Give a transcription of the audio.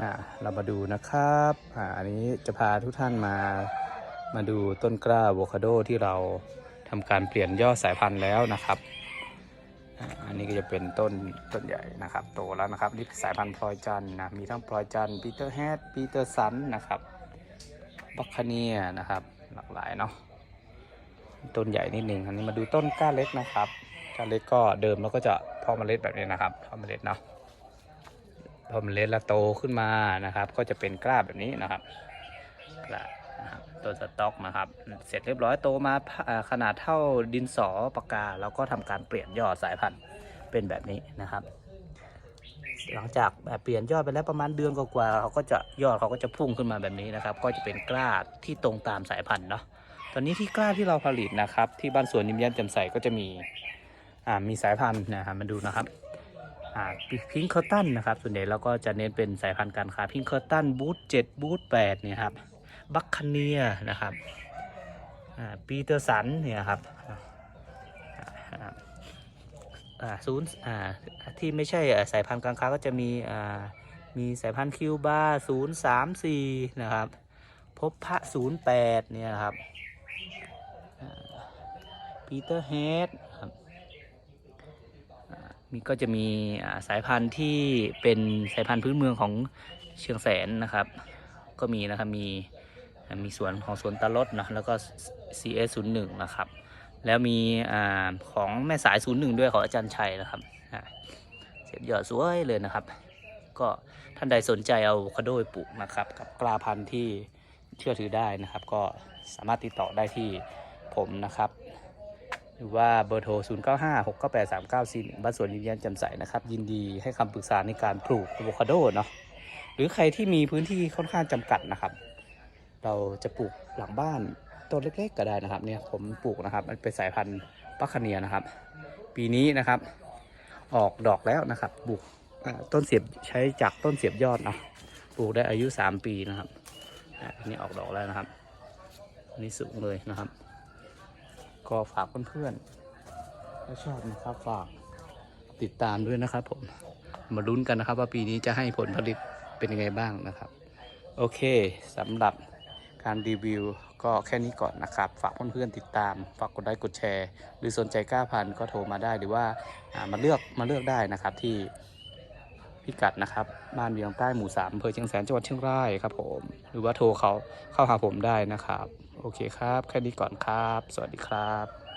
อ่าเรามาดูนะครับอ่าอันนี้จะพาทุกท่านมามาดูต้นกล้าโวคาโดที่เราทำการเปลี่ยนยอดสายพันธุ์แล้วนะครับอ,อันนี้ก็จะเป็นต้นต้นใหญ่นะครับ โตแล้วนะครับนี่สายพันธุ์พลอยจันทร์นะมีทั้งพลอยจันทร์ปีเตอร์แฮดปีเตอร์สันนะครับบัคคาเนียนะครับหลากหลายเนาะต้นใหญ่นิดนึงอันนี้มาดูต้นกล้าเล็กนะครับกล้าเล็กก็เดิมแล้วก็จะพาะเมล็ดแบบนี้นะครับพาะเมล็ดเนาะ พอมเมล็ดละโตขึ้นมานะครับ ก็จะเป็นกล้าแบบนี้นะครับกล้านะครับตัวสต็อกนะครับ เสร็จเรียบร้อยโตมาขนาดเท่าดินสอปากกาแล้วก็ทำการเปลี่ยนยอดสายพันธุ์เป็นแบบนี้นะครับ หลังจากเปลี่ยนยอดไปแล้วประมาณเดือนกว่าๆเขาก็จะยอดเขาก็จะพุ่งขึ้นมาแบบนี้นะครับ ก็จะเป็นกล้าที่ตรงตามสายพันธุ์เนาะตอนนี้ที่กล้าที่เราผลิตนะครับ ที่บ้านสวนนิมแย้มแจ่มใสก็จะมีอ่ามีสายพันธุ์นะครับมาดูนะครับ พิงเคอร์ตันนะครับ ส่วนใหญ่เราก็จะเน้นเป็นสายพันธุ์การค้าพิงเคอร์ตันบูธเจ็ดบูธแปดเนี่ยครับบัคคเนียนะครับปีเตอร์สันเนี่ยครับศูนย์ที่ไม่ใช่สายพันธุ์การค้าก็จะมีมีสายพันธุ์คิวบาศูนย์สามสี่นะครับ พบพระศูนย์แปดเนี่ยครับปีเตอร์เฮดครับ มีก็จะมีสายพันธุ์ที่เป็นสายพันธุ์พื้นเมืองของเชียงแสนนะครับ ก็มีนะครับมีมีสวนของสวนตะลดนะแล้วก็ CS 0 1นะครับ แล้วมีอของแม่สาย 0 1 ด้วยของอาจารย์ชัยนะครับเสียบยอดสวยเลยนะครับ ก็ท่านใดสนใจเอาอะโวคาโดไปปลูกนะครับ กับกลาพันธุ์ที่เชื่อถือได้นะครับ ก็สามารถติดต่อได้ที่ผมนะครับ หรือว่าเบอร์โทร 0956983941บ้านสวนยิ้มแย้มจ่มใสนะครับ ยินดีให้คำปรึกษาในการปลูกอะโวคาโดเนาะหรือใครที่มีพื้นที่ค่อนข้างจำกัดนะครับ เราจะปลูกหลังบ้านต้นเล็กๆก็ได้นะครับ เนี่ยผมปลูกนะครับ มันเป็นสายพันธุ์ปัคคเนียนะครับ ปีนี้นะครับ ออกดอกแล้วนะครับปลูกต้นเสียบใช้จากต้นเสียบยอดเนาะปลูกได้อายุ 3 ปีนะครับอันนี้ออกดอกแล้วนะครับอันนี้สูงเลยนะครับ ก็ฝากเพื่อนๆถ้าชอบนะครับฝากติดตามด้วยนะครับผมมาลุ้นกันนะครับ ว่าปีนี้จะให้ผลผลิตเป็นยังไงบ้างนะครับ โอเคสำหรับการรีวิวก็แค่นี้ก่อนนะครับ ฝากเพื่อนๆติดตาม ฝากกดไลค์กดแชร์ หรือสนใจกล้าพันก็โทรมาได้หรือว่าอ่ามาเลือกมาเลือกได้นะครับที่พิกัดนะครับบ้านเวียงใต้หมู่สามอำเภอเชียงแสนจังหวัดเชียงรายครับผม หรือว่าโทรเขาเข้าหาผมได้นะครับ โอเคครับ แค่นี้ก่อนครับ สวัสดีครับ